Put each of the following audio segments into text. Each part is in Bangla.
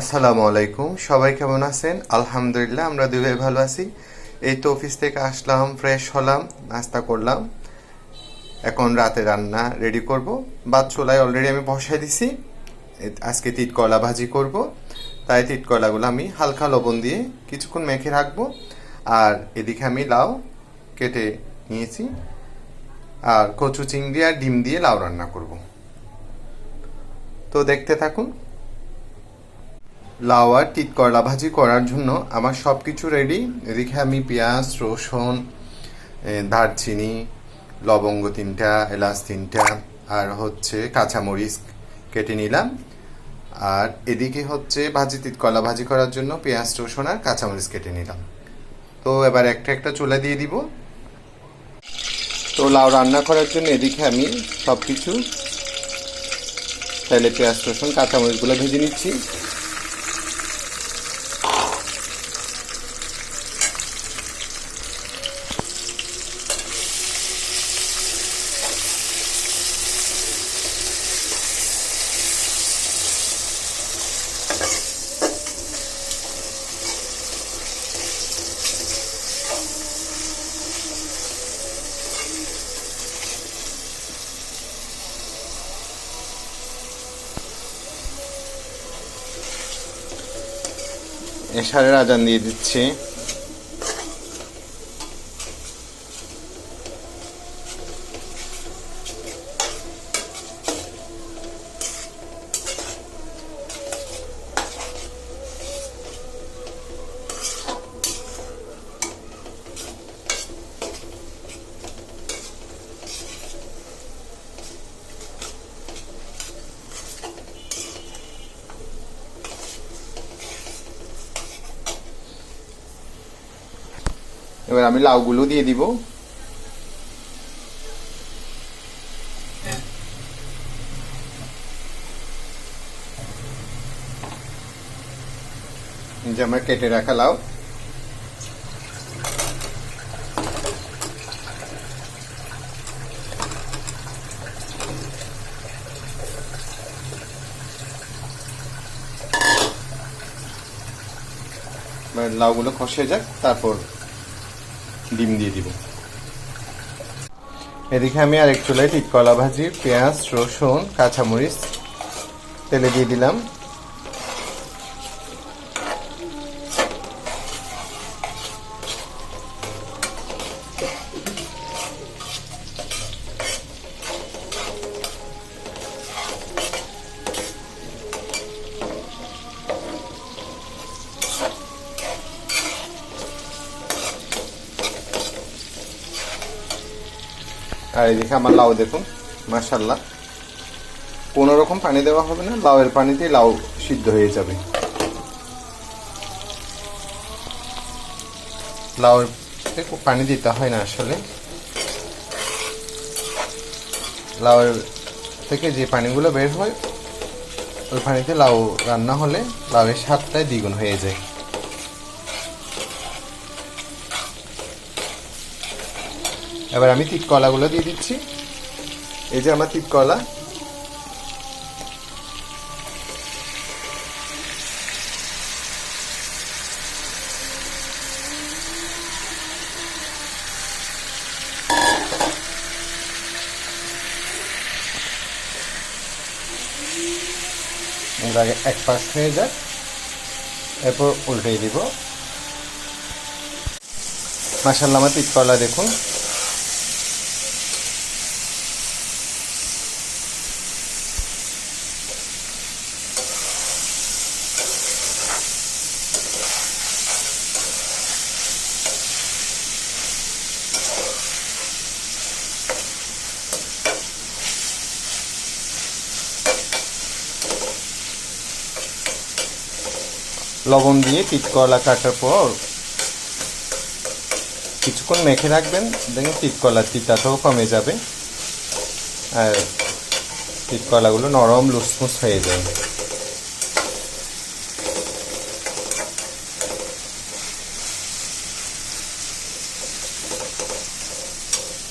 আসসালামু আলাইকুম। সবাই কেমন আছেন? আলহামদুলিল্লাহ, আমরা দুই ভালো আছি। এই তো অফিস থেকে আসলাম, ফ্রেশ হলাম, নাস্তা করলাম। এখন রাতে রান্না রেডি করব। ভাত চুলায় অলরেডি আমি বসাই দিছি। আজকে তিত কলা ভাজি করব। তাই তিত কলাগুলো আমি হালকা লবণ দিয়ে কিছুক্ষণ মেখে রাখব। আর এদিকে আমি লাউ কেটে নিয়েছি। আর কচু চিংড়ি আর ডিম দিয়ে লাউ রান্না করব। তো দেখতে থাকুন। লাউ আর তিত করলা ভাজি করার জন্য আমার সব কিছু রেডি এদিকে আমি পেঁয়াজ, রসুন দারচিনি, লবঙ্গ তিনটা, এলাচ তিনটা, আর হচ্ছে কাঁচামরিচ কেটে নিলাম। আর এদিকে হচ্ছে ভাজি তিত কলা ভাজি করার জন্য পেঁয়াজ, রসুন আর কাঁচামরিচ কেটে নিলাম। তো এবার একটা একটা চুলা দিয়ে দিব। তো লাউ রান্না করার জন্য এদিকে আমি সব কিছু তাহলে পেঁয়াজ, রসুন, কাঁচামরিচগুলো ভেজে নিচ্ছি। এশারের আজান দিয়ে দিচ্ছি। এবার আমি লাউগুলো দিয়ে দিব। যে আমার কেটে রাখা লাউ। লাউগুলো খসে যাক তারপর ডিম দিয়ে দিব। এদিকে আমি আরেক চুলায় ঠিক কলা ভাজি, পেঁয়াজ, রসুন, কাঁচামরিচ, তেলে দিয়ে দিলাম। আর এদিকে আমার লাউ দেখুন মাশাল্লাহ কোনো রকম পানি দেওয়া হবে না, লাউয়ের পানিতেই লাউ সিদ্ধ হয়ে যাবে। লাউয়ের পানি দিতে হয় না আসলে। লাউয়ের থেকে যে পানিগুলো বের হয়, ওই পানিতে লাউ রান্না হলে লাউয়ের স্বাদটাই দ্বিগুণ হয়ে যায়। এবার আমি তিত কলাগুলো দিয়ে দিচ্ছি। এই যে আমার তিত কলা আগে এক পাশ হয়ে যাক। এরপর উল্টে দিব। মাসাল্লাহ আমার তিত কলা দেখুন। লবণ দিয়ে তিত কলা কাটার পর কিছুক্ষণ মেখে রাখবেন দেখেন তিত কলার তিতাটাও কমে যাবে। আর তিত কলাগুলো নরম লুসমুস হয়ে যায়।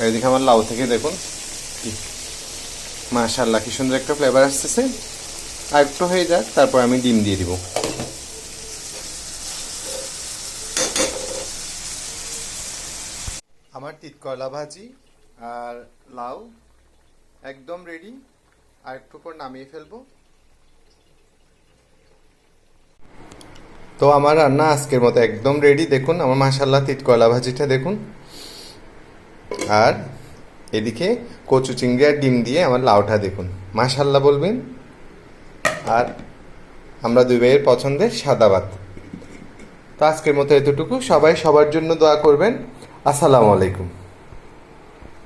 এদিকে আমার লাউ থেকে দেখুন মাশাল্লাহ কি সুন্দর একটা ফ্লেভার আসতেছে। আর একটু হয়ে যাক, তারপর আমি ডিম দিয়ে দিব। তিত করলা ভাজি আর লাউ। একদম রেডি আর একটু পর নামিয়ে ফেলব। তো আমার রান্না আজকের মতো একদম রেডি দেখুন, আমার মাসাল্লাহ তিত কয়লা ভাজিটা দেখুন। আর এদিকে কচু চিংড়ি আর ডিম দিয়ে আমার লাউটা দেখুন। মাসাল্লাহ বলবেন? আর আমরা দুই ভাইয়ের পছন্দের সাদা ভাত। তো আজকের মতো এতটুকু। সবাই সবার জন্য দোয়া করবেন। আসসালামু আলাইকুম।